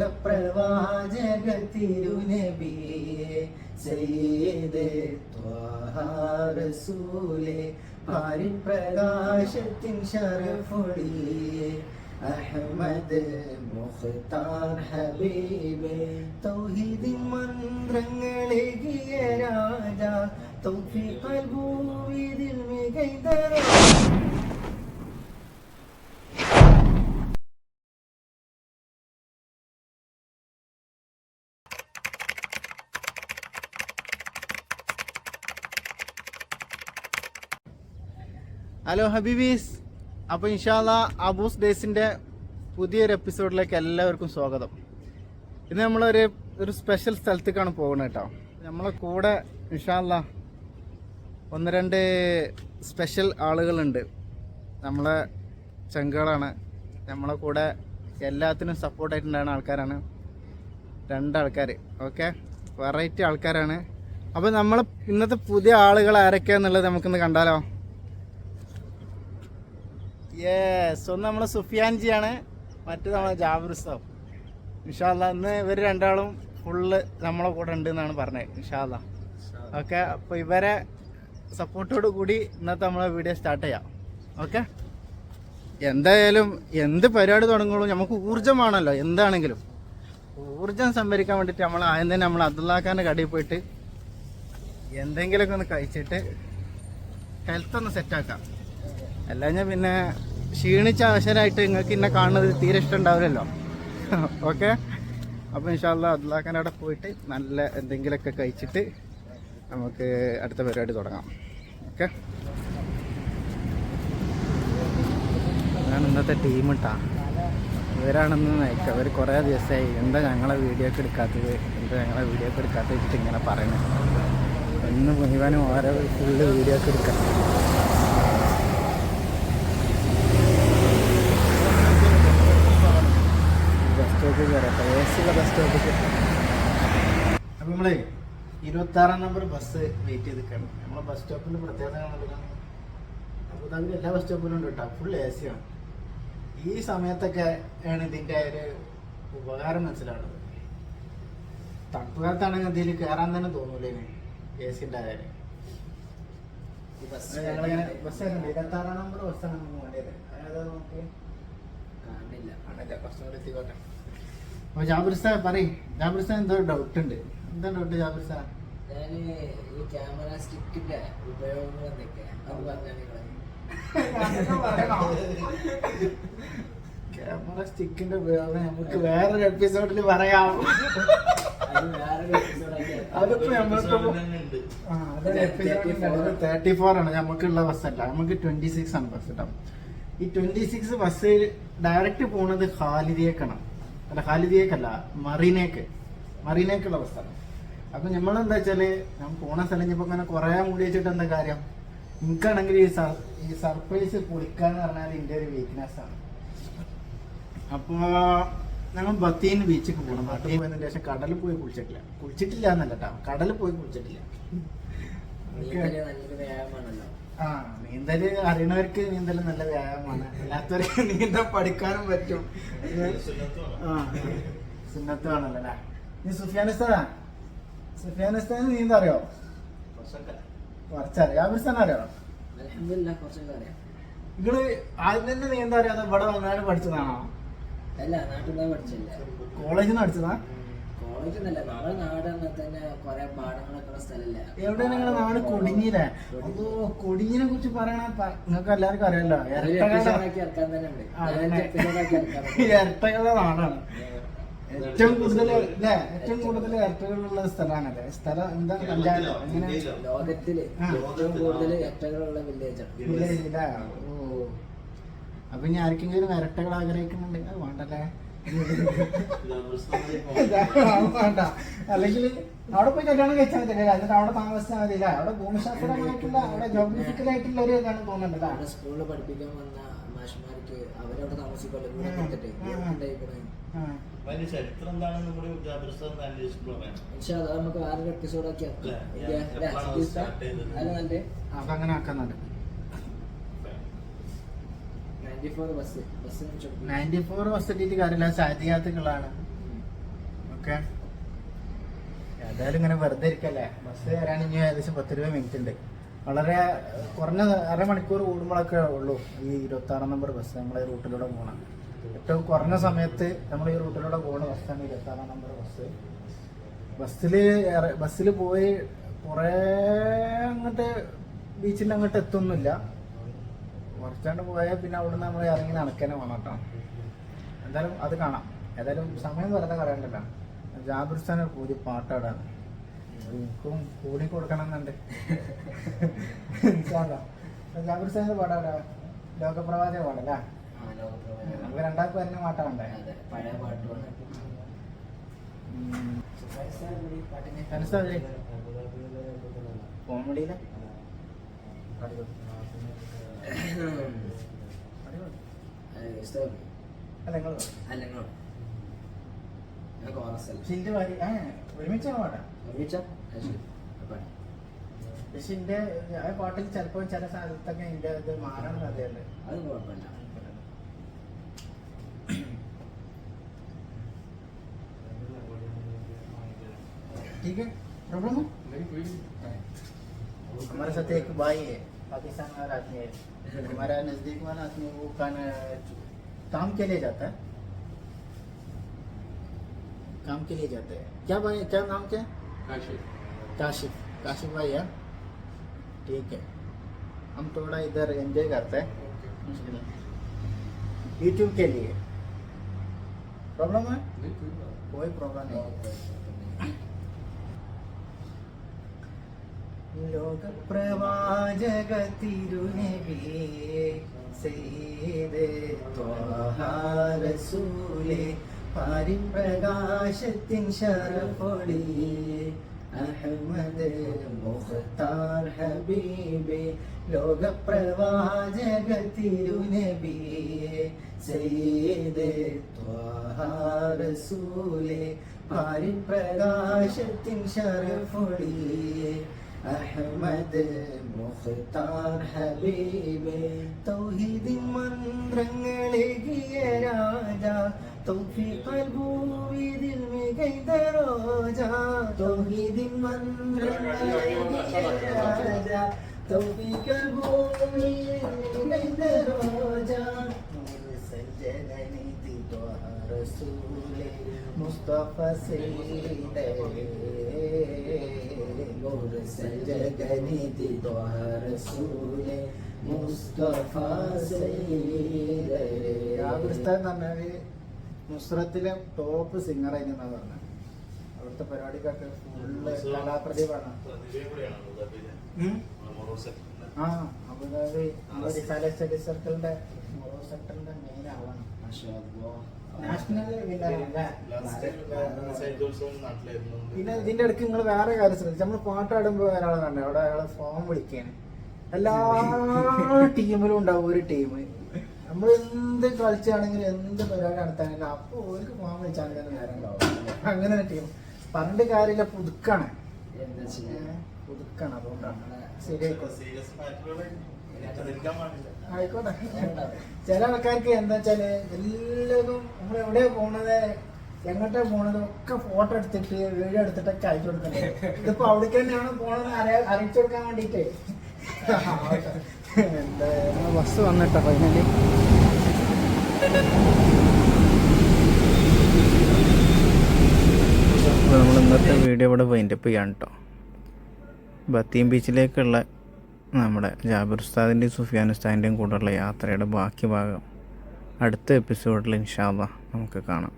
ലോകപ്രവാചക തിരുനബിയെ സയ്യിദ് ത്വാഹ റസൂലേ ഭാരി പ്രകാശത്തിൻ ശരഫൊളിയെ അഹമ്മദ് മുഖ്താർ ഹബീബ് തൗഹീദിൻ മന്ത്രങ്ങളെകിയ രാജ തൗഫീഖൽ ഭൂവിതിൽ മികൈതര. ഹലോ ഹബീബീസ്. അപ്പോൾ ഇൻഷാല്ല അബൂസ് ഡേയ്സിന്റെ പുതിയൊരു എപ്പിസോഡിലേക്ക് എല്ലാവർക്കും സ്വാഗതം. ഇന്ന് നമ്മളൊരു ഒരു സ്പെഷ്യൽ സ്ഥലത്തേക്കാണ് പോകുന്നത് കേട്ടോ നമ്മളെ കൂടെ ഇൻഷാല്ല ഒന്ന് രണ്ട് സ്പെഷ്യൽ ആളുകളുണ്ട്. നമ്മളെ ചങ്കുകളാണ്. നമ്മളെ കൂടെ എല്ലാത്തിനും സപ്പോർട്ടായിട്ടുണ്ടാകുന്ന ആൾക്കാരാണ്. രണ്ടാൾക്കാർ ഓക്കെ വെറൈറ്റി ആൾക്കാരാണ്. അപ്പോൾ നമ്മൾ ഇന്നത്തെ പുതിയ ആളുകൾ ആരൊക്കെയാണെന്നുള്ളത് നമുക്കൊന്ന് കണ്ടാലോ? യെസ് ഒന്ന് നമ്മളെ സുഫിയാൻജിയാണ് മറ്റു നമ്മളെ ജാബിർ സാബ് ഇൻഷാല്ല ഇന്ന് ഇവർ രണ്ടാളും ഫുള്ള് നമ്മളെ കൂടെ ഉണ്ട് എന്നാണ് പറഞ്ഞത് ഇൻഷാല്ല ഓക്കെ അപ്പോൾ ഇവരെ സപ്പോർട്ടോട് കൂടി ഇന്നത്തെ നമ്മളെ വീഡിയോ സ്റ്റാർട്ട് ചെയ്യാം. ഓക്കെ എന്തായാലും എന്ത് പരിപാടി തുടങ്ങുള്ളൂ നമുക്ക് ഊർജമാണല്ലോ എന്താണെങ്കിലും. ഊർജം സംഭരിക്കാൻ വേണ്ടിയിട്ട് നമ്മൾ ആദ്യം തന്നെ നമ്മൾ അബ്ദുല്ലാഖാന്റെ കടയിൽ പോയിട്ട് എന്തെങ്കിലുമൊക്കെ ഒന്ന് കഴിച്ചിട്ട് ഹെൽത്ത് ഒന്ന് സെറ്റാക്കാം അല്ലാഞ്ഞാൽ പിന്നെ ക്ഷീണിച്ച അവശരായിട്ട് നിങ്ങൾക്ക് ഇന്നെ കാണുന്നത് തീരെ ഇഷ്ടം ഉണ്ടാവില്ലല്ലോ ഓക്കെ അപ്പോൾ ഇൻഷാല്ല അബ്ദുല്ലാഖാന്റെ പോയിട്ട് നല്ല എന്തെങ്കിലുമൊക്കെ കഴിച്ചിട്ട് നമുക്ക് അടുത്ത പരിപാടി തുടങ്ങാം. ഓക്കെ അതാണ് ഇന്നത്തെ ടീം ഇട്ടാ ഇവരാണെന്ന് നയിക്കുക അവർ കുറേ ദിവസമായി എന്താ ഞങ്ങളെ വീഡിയോ ഒക്കെ എടുക്കാത്തത്? എന്താ ഞങ്ങളെ വീഡിയോ ഒക്കെ എടുക്കാത്തത് വെച്ചിട്ട് ഇങ്ങനെ പറയുന്നത്? എന്ന് മുഴുവനും ഓരോ ഫുള്ള് വീഡിയോ ഒക്കെ എടുക്കാം. സ്റ്റോപ്പിൽ കയറട്ടെ എ സിയുള്ള ബസ് സ്റ്റോപ്പിൽ അപ്പം നമ്മളേ ഇരുപത്താറാം നമ്പർ ബസ് വെയിറ്റ് ചെയ്ത് നിൽക്കണം നമ്മളെ ബസ് സ്റ്റോപ്പിന്റെ പ്രത്യേകത അബുദാബിയിൽ എല്ലാ ബസ് സ്റ്റോപ്പിലും ഉണ്ട് കേട്ടോ. ഫുൾ എ സി ആണ്. ഈ സമയത്തൊക്കെ ആണ് ഇതിന്റെ ഒരു ഉപകാരം മനസ്സിലാവുന്നത്. തണുപ്പ് കാലത്താണെങ്കിൽ ഇതിൽ കയറാൻ തന്നെ തോന്നൂലേ എ സി ഉണ്ടായാലും ഞങ്ങളിങ്ങനെ ബസ് ഇരുപത്താറാം നമ്പർ ബസ്സാണ് നമുക്ക് വേണ്ടത് അതായത് നമുക്ക് കാണില്ല ആണല്ലേ കുറച്ചും കൂടി എത്തിക്കോട്ടെ. അപ്പോൾ ജാബിർ സാർ പറയും. ജാബിർ സാർ എന്തോ ഡൗട്ട് ഉണ്ട്. എന്താ ഡൗട്ട് ജാബിർ സാർ ഞാൻ ഈ ക്യാമറ സ്റ്റിക്കിന്റെ ഉപയോഗങ്ങൾ എന്തൊക്കെയാ അത് പറഞ്ഞാൽ ക്യാമറ സ്റ്റിക്കിന്റെ ഉപയോഗം നമുക്ക് വേറൊരു എപ്പിസോഡിൽ പറയാം. അതിപ്പോ നമ്മൾക്ക് തേർട്ടി ഫോർ ആണ്. നമുക്കുള്ള ബസ്സല്ല നമുക്ക് ട്വന്റി സിക്സ് ആണ് ബസ് കേട്ടോ ഈ ട്വന്റി സിക്സ് ബസ് ഡയറക്റ്റ് പോണത് ഖാലിദിയേക്കാണ് അല്ല ഖാലിദിയേക്കല്ല മറീനേക്ക്. മറീനേക്കുള്ള ബസ്സാണ് അപ്പൊ നമ്മളെന്താ വെച്ചാൽ ഞാൻ പോണ സ്ഥലം ഇപ്പൊ ഇങ്ങനെ കുറെ മൂടി വെച്ചിട്ട് എന്താ കാര്യം? എനിക്കാണെങ്കിൽ ഈ സർ- ഈ സർപ്രൈസ് പൊളിക്കാന്ന് പറഞ്ഞാൽ എന്റെ ഒരു വീക്ക്നെസ് ആണ്. അപ്പോൾ ഞങ്ങൾ ബത്തീൻ ബീച്ചിൽ പോകണം ബത്തീൻ പോയതിന് ശേഷം കടലിൽ പോയി കുളിച്ചിട്ടില്ല. കുളിച്ചിട്ടില്ല എന്നല്ല കേട്ടോ കടലിൽ പോയി കുളിച്ചിട്ടില്ല. ആ നീന്തൽ അറിയണവർക്ക് നീന്തൽ നല്ല വ്യായാമമാണ്. അല്ലാത്തവർക്ക് നീന്തൽ പഠിക്കാനും പറ്റും. ആ സുന്നത്തുവാണല്ലോ അല്ലേ? നീ സുഫിയാനിസ്ഥാനാ സുഫിയാനിസ്ഥാൻ നീന്ത അറിയോ? കുറച്ചറിയാം? അറിയോ? നിങ്ങൾ ആദ്യം തന്നെ നീന്ത അറിയാതെ ഇവിടെ വന്നാലും പഠിച്ചതാണോ? അല്ല നാട്ടിൽ നിന്ന് പഠിച്ചില്ല. കോളേജിൽ നിന്ന് പഠിച്ചതാ? കോളേജ് നിന്നല്ല. നമ്മുടെ നാട് തന്നെ കുറെ എവിടെ നിങ്ങളുടെ നാട് കൊടിഞ്ഞില്ലേ അതോ കൊടിഞ്ഞിനെ കുറിച്ച് പറയണ നിങ്ങൾക്ക് എല്ലാവർക്കും അറിയാലോ? ഇരട്ടകളുടെ നാടാണ്. ഏറ്റവും കൂടുതൽ അല്ലേ ഏറ്റവും കൂടുതൽ ഇരട്ടകളുള്ള സ്ഥലമാണല്ലേ സ്ഥലം എന്താ? പഞ്ചായത്തോ എങ്ങനെ ലോകത്തിൽ. ഏറ്റവും കൂടുതൽ വില്ലേജാണ്. വില്ലേജ്? ഓ. അപ്പൊ ഇനി ആർക്കെങ്കിലും ഇരട്ടകൾ ആഗ്രഹിക്കുന്നുണ്ടെങ്കിൽ വേണ്ടല്ലേ? വേണ്ട. അല്ലെങ്കിൽ അവിടെ പോയി കല്യാണം കഴിച്ചാൽ മതി. അല്ലേ? എന്നിട്ട് അവിടെ താമസിച്ചാൽ മതി. അല്ലേ? അവിടെ ഭൂമിശാസ്ത്രമായിട്ടുള്ള അവിടെ ജോഗ്രഫിക്കൽ ആയിട്ടുള്ള ഒരു ഇതാണ് തോന്നുന്നത് അവിടെ സ്കൂളിൽ പഠിപ്പിക്കാൻ വന്ന മാഷ്മാർക്ക് അവരവിടെ താമസിക്കുമല്ലോ ചരിത്രം എന്താണെന്ന് കൂടി പറയാം നമുക്ക് വേറൊരു ആക്കി അപ്പൊ അങ്ങനെ ആക്കുന്നുണ്ട്. നയന്റി ഫോർ ബസ് എത്തിയിട്ട് കാര്യമില്ല സാധിയാത്തുകളാണ് ഓക്കെ? ഏതായാലും ഇങ്ങനെ വെറുതെ ഇരിക്കല്ലേ? ബസ് വരാൻ ഇനി ഏകദേശം പത്ത് രൂപ മിനിറ്റ് ഉണ്ട്. വളരെ കുറഞ്ഞ അരമണിക്കൂർ കൂടുമ്പോഴൊക്കെ ഉള്ളൂ ഈ ഇരുപത്തി ആറാം നമ്പർ ബസ് നമ്മളെ റൂട്ടിലൂടെ പോകണം ഏറ്റവും കുറഞ്ഞ സമയത്ത് നമ്മൾ ഈ റൂട്ടിലൂടെ പോകുന്ന ബസ്സാണ് ഇരുപത്തി ആറാം നമ്പർ ബസ് ബസ്സിൽ ബസ്സിൽ പോയി കുറേ അങ്ങോട്ട് ബീച്ചിന്റെ അങ്ങോട്ട് എത്തൊന്നുമില്ല കുറച്ചാണ്ട് പോയാൽ പിന്നെ അവിടുന്ന് നമ്മൾ ഇറങ്ങി നടക്കാനേ വേണം കേട്ടോ. എന്തായാലും അത് കാണാം. ഏതായാലും സമയം വെറുതെ കളയണ്ടല്ലോ ജാബിർസ്ഥാനെ പുതിയ പാട്ടാടാണ് എനിക്കും കൂടി കൊടുക്കണം എന്നുണ്ട് ജാബിർസ്ഥാന്റെ പാടാടാ ലോകപ്രവാചക പാടല്ലേ നമുക്ക് രണ്ടാൾക്കും തന്നെ പാട്ടാണ്ടേ പഴയ പാട്ടുകൾ കോമഡിയിലെ പക്ഷെ എന്റെ ആ പാട്ടിൽ ചിലപ്പോൾ ചില സ്ഥലത്തൊക്കെ എന്റെ ഇത് മാറണം കഥയുണ്ട് അത് കുഴപ്പമില്ല ठीक है प्रॉब्लम है हमारे साथ एक भाई है पाकिस्तान वाला आदमी है। हमारा नज़दीक वाला आदमी वो काम के लिए जाता है। काम के लिए जाते हैं। क्या भाई क्या नाम क्या काशिफ। काशिफ। काशिफ भाई है। ठीक है। हम थोड़ा इधर एंजॉय करते हैं। यूट्यूब के लिए। प्रॉब्लम है? कोई प्रॉब्लम नहीं। ലോകപ്രവാചക തിരുനബിയെ റസൂലേ പാരിപ്രകാശത്തിൻ ശരഫൊളിയെ അഹമ്മദ് മുഖ്താർ ഹബീബെ ലോകപ്രവാചക തിരുനബിയെ സയ്യിദ് റസൂലേ പാരിപ്രകാശത്തിൻ ശരഫൊളിയെ അഹമ്മദ് മുഖ്താർ ഹബീബ് തൗഹീദിൻ മന്ത്രങ്ങളെകിയ രാജ. തൗഫീഖൽ ഭൂവിതിൽ മികൈത റോജ. തൗഹീദിൻ മന്ത്രങ്ങളെകിയ രാജ. തൗഫീഖൽ ഭൂവിതിൽ മികൈത റോജ. സജ്ജനനിധി ത്വഹ റസൂലേ മുസ്തഫ സയ്യിദേ മുർസൽ ജഗനിധി ത്വഹ റസൂലേ മുസ്തഫ ആബിർസ്ഥാൻ എന്ന് പറഞ്ഞാൽ നുസ്രത്തിലെ ടോപ്പ് സിംഗർ ആയിരുന്നു പറഞ്ഞത് അവിടുത്തെ പരിപാടിക്കൊക്കെ ഫുള്ള് കലാപ്രതിഭാണ്? ആ അബുദാബി റിസാല സ്റ്റഡി സർക്കിളിന്റെ മോറോ സെക്ടറിന്റെ മെയിൻ ആവാണ്. നാഷണൽ പിന്നെ ഇതിന്റെ ഇടയ്ക്ക് നിങ്ങൾ വേറെ കാര്യം ശ്രദ്ധിച്ചു. നമ്മൾ പാട്ടാടുമ്പോ ഒരാളെ കണ്ടു. അവിടെ അയാളെ ഫോം വിളിക്കാണ് എല്ലാ ടീമിലും ഉണ്ടാവും ഒരു ടീം നമ്മൾ എന്ത് കളിച്ചാണെങ്കിലും എന്ത് പരിപാടി നടത്താണെങ്കിലും അപ്പൊ ഒരു ഫോം നേരം ഉണ്ടാവും. അങ്ങനെ ടീം പറഞ്ഞിട്ട് കാര്യമില്ല പുതുക്കാണ്? പുതുക്കാണ് അതുകൊണ്ടാണ്. ശരിയായിക്കോട്ടെ ആയിക്കോട്ടെ. ചില ആൾക്കാർക്ക് എന്താ വെച്ചാൽ എല്ലാതും നമ്മൾ എവിടെയാ പോണത് എങ്ങോട്ടാ പോണത് ഒക്കെ ഫോട്ടോ എടുത്തിട്ട് വീഡിയോ എടുത്തിട്ടൊക്കെ അയച്ചു കൊടുക്കണേ ഇതിപ്പോ അവിടേക്ക് തന്നെയാണ് പോണത്? അറിയാ അറിയിച്ചു കൊടുക്കാൻ വേണ്ടിട്ടേ. എന്താ ബസ് വന്നിട്ടോ ഫൈനലി അപ്പോൾ നമ്മൾ ഇന്നത്തെ വീഡിയോ ഇവിടെ വൈൻഡപ്പ് ചെയ്യാൻ കേട്ടോ ബത്തീം ബീച്ചിലേക്കുള്ള നമ്മുടെ ജാബിർ ഉസ്താദിന്റെയും സുഫിയാൻ ഉസ്താദിന്റെയും കൂടെയുള്ള യാത്രയുടെ ബാക്കി ഭാഗം അടുത്ത എപ്പിസോഡിൽ ഇൻഷാല്ല നമുക്ക് കാണാം.